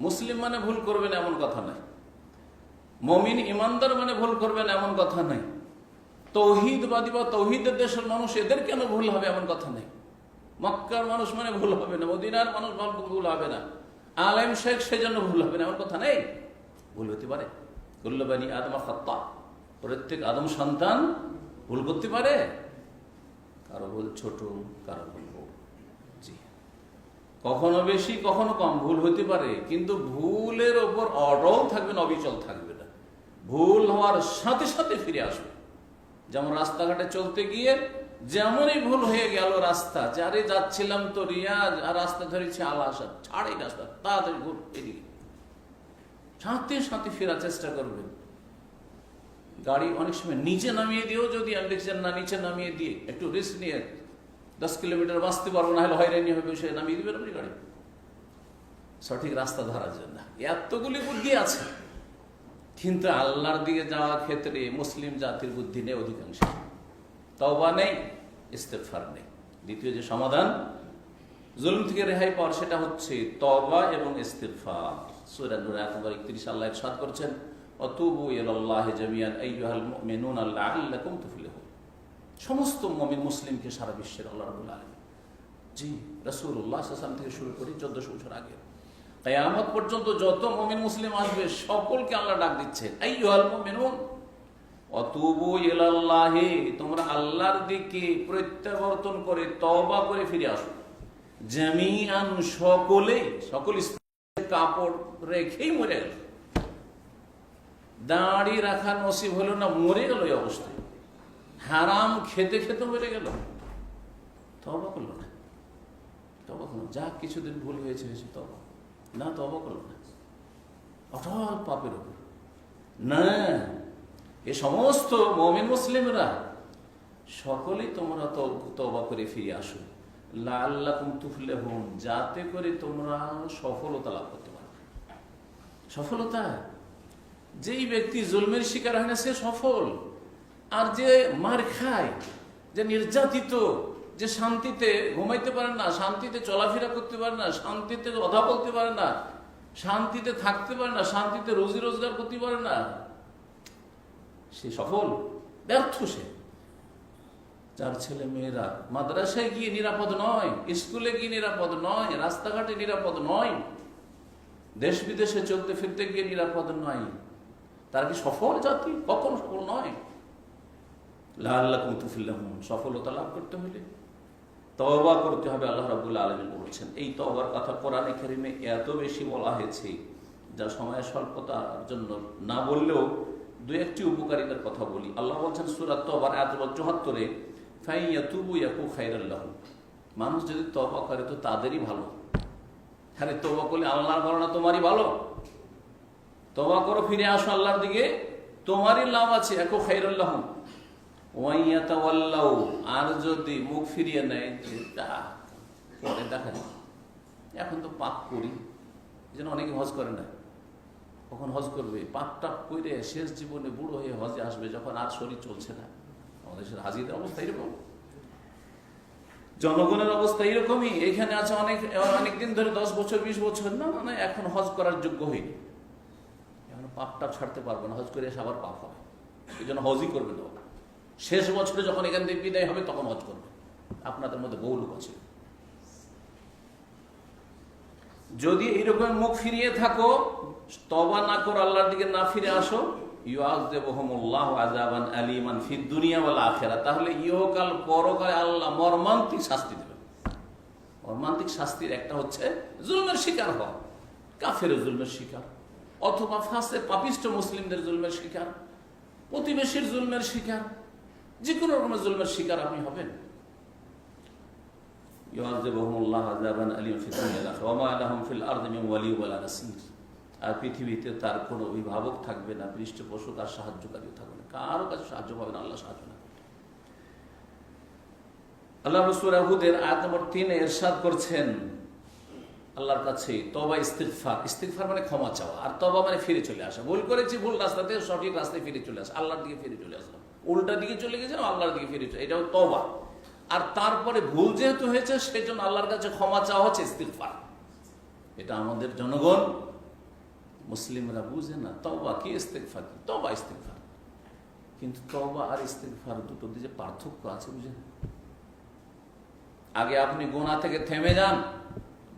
মুসলিম মানে ভুল করবেন এমন কথা নাই। মমিন ইমানদার মানে ভুল করবেন এমন কথা নাই। তৌহিদবাদী বা তৌহিদের দেশের মানুষ এদের কেন ভুল হবে এমন কথা নেই? মক্কার মানুষ মানে ভুল হবে না, মদিনার মানুষ ভুল হবে না। আলেম শেখ সেজন্য ভুল হবে না এমন কথা নেই? ভুল হতে পারে। কুল্লবানী আদমা খত্তা প্রত্যেক আদম সন্তান ভুল করতে পারে। কারও ভুল ছোট, কারও ভুল কখনো বেশি, কখনো কম, ভুল হতে পারে। কিন্তু ভুলের ওপর অটল থাকবে না, অবিচল থাকবে না। ভুল হওয়ার সাথে সাথে ফিরে আসবে। যেমন রাস্তাঘাটে চলতে গিয়ে যেমনই ভুল হয়ে গেল রাস্তা, যারে যাচ্ছিলাম তো রিয়াজ, আর রাস্তা ধরেছে আলাসা ছাড়ে রাস্তা তাড়াতাড়ি ভুল এদিকে। সাথে সাথে ফেরার চেষ্টা করবেন গাড়ি অনেক সময় নিচে নামিয়ে দিয়েও যদি দেখছেন না, নিচে নামিয়ে দিয়ে একটু রিস্ক নিয়ে দশ কিলোমিটার বাঁচতে পারব, না হলে হয়রানি হবে, সে নামিয়ে দিবেন আপনি গাড়ি। সঠিক রাস্তা ধরার জন্য। এতগুলি বুদ্ধি আছে, কিন্তু আল্লাহর দিকে যাওয়ার ক্ষেত্রে মুসলিম জাতির বুদ্ধি নেই অধিকাংশ। তওবা নেই ইস্তেফার নেই। দ্বিতীয় যে সমাধান, জুলুম থেকে রেহাই পাওয়ার, সেটা হচ্ছে তবা এবং ইস্তেফার সূরা নূর আয়াত নম্বর 31 আল্লাহ ইরশাদ করছেন অতুবু ইলাল্লাহি জামিয়ান লাআল্লাকুম তুফলিহুন। সমস্ত মুমিন মুসলিমকে সারা বিশ্বের আল্লাহ রাব্বুল আলামিন। জি সাল্লাল্লাহু থেকে শুরু করি 1400 বছর আগে। কিয়ামত পর্যন্ত যত মুমিন মুসলিম আসবে, সকলকে আল্লাহ ডাক দিচ্ছেন আইয়ুহাল মুমিনুন, অতুবু তোমরা আল্লাহর দিকে প্রত্যাবর্তন করে তওবা করে ফিরে আসো। জামিআন সকলে, সকল কাপড় রেখেই মরে গেল। দাড়ি রাখা নসিব হলো না, মরে গেল এই অবস্থায়। হারাম খেতে খেতে মরে গেল। তবা করল না। তবা করল। যা কিছুদিন ভুল হয়েছে হয়েছে তবা না তবা করল না। অটল পাপের উপর। না, এ সমস্ত মমিন মুসলিমরা, সকলেই তোমরা তবা করে ফিরে আসো। লাল্লাকুম তুফলে হন যাতে করে তোমরা সফলতা লাভ করতে পারো। সফলতা? যেই ব্যক্তি জুলমের শিকার হয় না, সে সফল। আর যে মার খায়, যে নির্যাতিত, যে শান্তিতে ঘুমাইতে পারে না, শান্তিতে চলাফেরা করতে পারে না, শান্তিতে কথা বলতে পারে না, শান্তিতে থাকতে পারে না, শান্তিতে রোজি রোজগার করতে পারে না, সে সফল, ব্যর্থ সে। যার ছেলে মেয়েরা মাদ্রাসায় গিয়ে নিরাপদ নয়, স্কুলে গিয়ে নিরাপদ নয়, রাস্তাঘাটে নিরাপদ নয়, দেশ বিদেশে চলতে ফিরতে গিয়ে নিরাপদ নয়, তার কি সফল জাতি? কখনো সফল নয়? লাল্লাকুম সফলতা লাভ করতে হলে তওবা করতে হবে, আল্লাহ রাবুল্লাহ আলমিন বলেছেন। এই তবার কথা কোরআনে কারিমে এত বেশি বলা হয়েছে, যা সময়ের স্বল্পতার জন্য না বললেও দু একটি উপকারিতার কথা বলি। আল্লাহ বলছেন সুরাত তবার এত চুহাত্তরে ফাইয়া তুবু ইয়াকু খাইরাল্লাহ মানুষ যদি তবা করে তো তাদেরই ভালো। হ্যাঁ তবা করলে আল্লাহর ভালো না তোমারই ভালো। তবা করো, ফিরে আসো আল্লাহর দিকে, তোমারই লাভ আছে একো খাইরাল্লাহ আর যদি মুখ ফিরিয়ে নেয়, যে পরে দেখা এখন তো পাপ করি জন্য অনেকে হজ করে না। কখন হজ করবে? পাপ টাপ করে শেষ জীবনে বুড়ো হয়ে হজে আসবে যখন আর শরীর চলছে না। আমাদের দেশের অবস্থা এরকম। জনগণের অবস্থা এরকমই। এখানে আছে অনেক, অনেকদিন ধরে দশ বছর, বিশ বছর, না মানে এখন হজ করার যোগ্য হয়নি। এখন পাপটা ছাড়তে পারব না। হজ করে এসে আবার পাপ হবে। এই জন্য হজই করবে তো শেষ বছরে যখন এখান থেকে বিদায় হবে, তখন হজ করবে। আপনাদের মধ্যে বহু লোক আছে। যদি এইরকম মুখ ফিরিয়ে থাকো তবা না করো, আল্লাহর দিকে না ফিরে আসো আলিমান ফিদ দুনিয়া আখেরা তাহলে ইহকাল, পরকালে আল্লাহ মর্মান্তিক শাস্তি দেবেন। মর্মান্তিক শাস্তির একটা হচ্ছে জুলমের শিকার হওয়া। কাফের জুলমের শিকার, অথবা ফাঁসে পাপিষ্ট মুসলিমদের জুলমের শিকার, প্রতিবেশীর জুলমের শিকার। যে কোনো রকমের জুলমের শিকার আপনি হবেন। আর পৃথিবীতে তার কোনো অভিভাবক থাকবে না, পৃষ্ঠপোষক আর সাহায্যকারীও থাকবে না। কারও কাছে সাহায্য পাবে না, আল্লাহ সাহায্য না আল্লাহ নম্বর তিনে এরশাদ করছেন, আল্লাহর কাছে তবা ইস্তিগফার। ইস্তিগফার মানে ক্ষমা চাওয়া। আর তবা মানে ফিরে চলে আসা। ভুল করেছি, ভুল রাস্তা থেকে সঠিক রাস্তায় ফিরে চলে আসা। আল্লাহর দিকে ফিরে চলে আসলাম উল্টা দিকে চলে গেছে, আল্লাহর দিকে ফিরে এটাও তবা আর তারপরে ভুল যেহেতু হয়েছে সেই জন্য আল্লাহর কাছে ক্ষমা চাওয়া হচ্ছে, ইস্তিগফার। এটা আমাদের জনগণ, মুসলিমরা বুঝে না তবা কি ইস্তেকফার কি? তবা ইস্তেকফার কিন্তু তবা আর ইস্তেকফার দুটো যে পার্থক্য আছে বুঝেন আগে আপনি গোনা থেকে থেমে যান,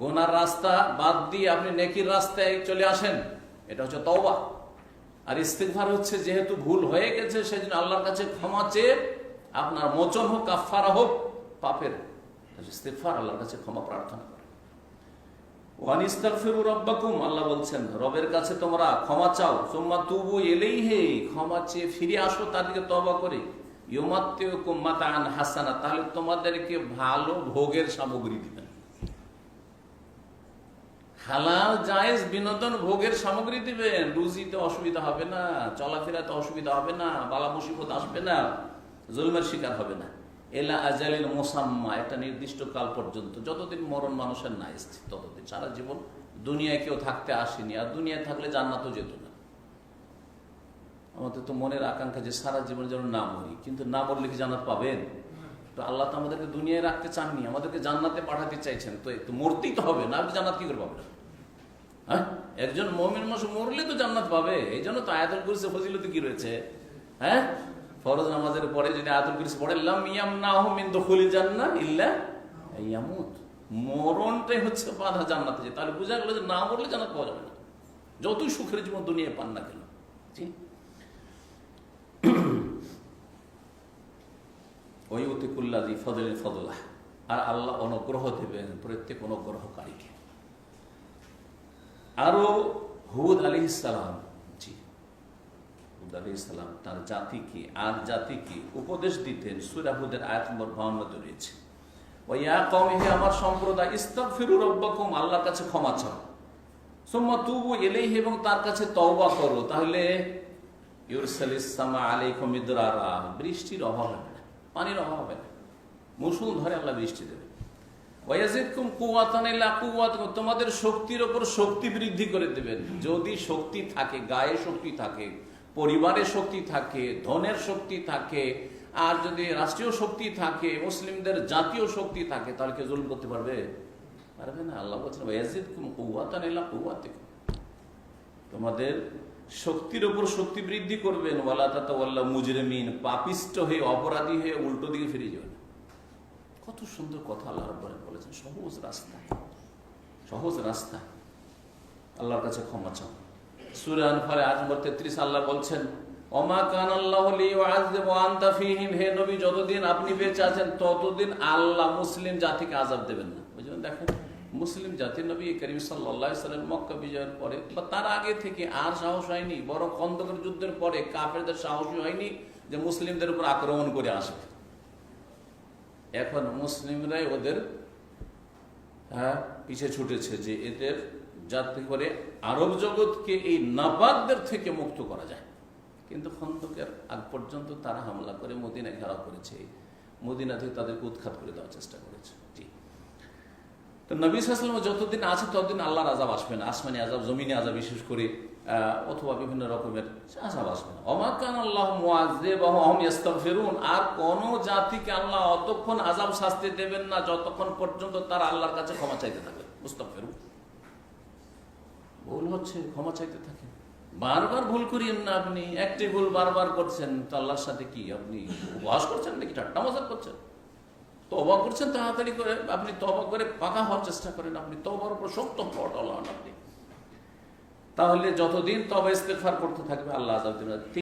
গোনার রাস্তা বাদ দিয়ে আপনি নেকির রাস্তায় চলে আসেন, এটা হচ্ছে তওবা। আর ইস্তেকভার হচ্ছে যেহেতু ভুল হয়ে গেছে, সেজন্য আল্লাহর কাছে ক্ষমা চেয়ে আপনার মোচন হোক কাফারা হোক, পাপের ইস্তেকফার আল্লাহর কাছে ক্ষমা প্রার্থনা রাব্বাকুম, আল্লাহ বলছেন, রবের কাছে তোমরা ক্ষমা চাও। এলেই হে ক্ষমা চেয়ে ফিরে আসো তবা করে। হাসানা, তাহলে তোমাদেরকে ভালো ভোগের সামগ্রী দিবেন। হালাল জায়েজ বিনোদন ভোগের সামগ্রী দিবেন। রুজিতে অসুবিধা হবে না, চলাফেরাতে অসুবিধা হবে না, বালা মুসিবত আসবে না, জুলমের শিকার হবে না। এলা আজালিল মোসাম্মা, একটা নির্দিষ্ট কাল পর্যন্ত যতদিন মরণ মানুষের না এসছে ততদিন। সারা জীবন দুনিয়ায় কেউ থাকতে আসেনি, আর দুনিয়ায় থাকলে জান্নাতও যেত না। আমাদের তো মনের আকাঙ্ক্ষা যে সারা জীবন যেন না মরি, কিন্তু না মরলে কি জান্নাত পাবেন? তো আল্লাহ তো আমাদেরকে দুনিয়ায় রাখতে চাননি, আমাদেরকে জান্নাতে পাঠাতে চাইছেন। তো মরতেই তো হবে, না আপনি জান্নাত কি করে পাবেন? হ্যাঁ? একজন মমিন মানুষ মরলে তো জান্নাত পাবে। এই জন্য তো আয়াতুল কুরসি ফজিলত কি রয়েছে? হ্যাঁ? ফরজ নামাজের পরে যদি আয়াতুল কুরসি পড়ে লাম ইয়াম না মিন দুখুলিল জান্নাত ইল্লা ইয়ামুত। মরণটাই হচ্ছে বাধা জান্নাতে যে তাহলে বোঝা গেল যে না মরলে জান্নাত পাওয়া যাবে না। যতই সুখের জীবন দুনিয়ায় পান না কেন। ঠিক ওই অতিকুল্লাদি ফদল। ফদলাহ আর আল্লাহ অনুগ্রহ দেবেন প্রত্যেক অনুগ্রহকারীকে। আরও হুদ আলী ইসালাম তার জাতিকে আর জাতিকে উপদেশ দিতেন সুরাহুদের আয়াত নম্বর বাউন্নতে রয়েছে। আমার সম্প্রদায় ইস্তাক ফিরুর আল্লাহর কাছে ক্ষমা চাও। সোম্মা তুবু এলেই এবং তার কাছে তওবা করো। তাহলে ইউরসাল ইসলামা আলাইকুম ইদরারা, বৃষ্টির অভাব হবে না, পানির অভাব হবে না। মুসুল ধরে আল্লাহ বৃষ্টি দেবে তোমাদের শক্তির ওপর শক্তি বৃদ্ধি করে দেবেন। যদি শক্তি থাকে, গায়ে শক্তি থাকে, পরিবারে শক্তি থাকে, ধনের শক্তি থাকে, আর যদি রাষ্ট্রীয় শক্তি থাকে, মুসলিমদের জাতীয় শক্তি থাকে, তাহলে কেউ জুলুম করতে পারবে? পারবে না। আল্লাহ বলছেন কুওয়াতিকুম। তোমাদের শক্তির ওপর শক্তি বৃদ্ধি করবেন। ওয়ালা তাতাওয়াল্লা মুজরিমিন, পাপিষ্ট হয়ে, অপরাধী হয়ে, উল্টো দিকে ফিরে যাবেন। কত সুন্দর কথা আল্লাহ রব্বানি বলেছেন, সহজ রাস্তা। সহজ রাস্তা। আল্লাহর কাছে ক্ষমা চাও। সূরা আনফালে আজ নম্বর 33 আল্লাহ বলছেন, ওমা কান আল্লাহ হে যতদিন আপনি আছেন, ততদিন আল্লাহ মুসলিম জাতিকে দেবেন না। বুঝলেন দেখেন, মুসলিম বিজয়ের পরে, বা তার আগে থেকে আর সাহস হয়নি যুদ্ধের পরে কাফেরদের সাহসী হয়নি যে মুসলিমদের উপর আক্রমণ করে আসবে। এখন মুসলিমরাই ওদের হ্যাঁ পিছে ছুটেছে যে এদের যাতে করে আরব জগৎকে এই নাবাদদের থেকে মুক্ত করা যায়। কিন্তু খন্দকের আগ পর্যন্ত তারা হামলা করে মদিনা ঘেরাও করেছে। মদিনা থেকে তাদেরকে উৎখাত করে দেওয়ার চেষ্টা করেছে। জি। তো নবী সাল্লাম যতদিন আছে ততদিন আল্লাহর আজাব আসবে না। আসমানি আজাব জমিনে আজাব বিশেষ করে অথবা বিভিন্ন রকমের আজাব আসবে না। অমাকান আল্লাহ ফেরুন আর কোন জাতিকে আল্লাহ অতক্ষণ আজাব শাস্তি দেবেন না, যতক্ষণ পর্যন্ত তারা আল্লাহর কাছে ক্ষমা চাইতে থাকবে মুস্তাক ফেরুন ভুল হচ্ছে, ক্ষমা চাইতে থাকেন বারবার ভুল করিয়েন না আপনি। একটি ভুল বারবার করছেন, তো আল্লাহর সাথে কি আপনি উপহাস করছেন নাকি? ঠাট্টা মজা করছেন? তবা করছেন তাড়াতাড়ি করে, আপনি তবা করে পাকা হওয়ার চেষ্টা করেন। আপনি তবার উপর শক্ত পট হন আপনি তাহলে যতদিন তবে ইস্তেফার করতে থাকবে আল্লাহ আজাব দিবেন।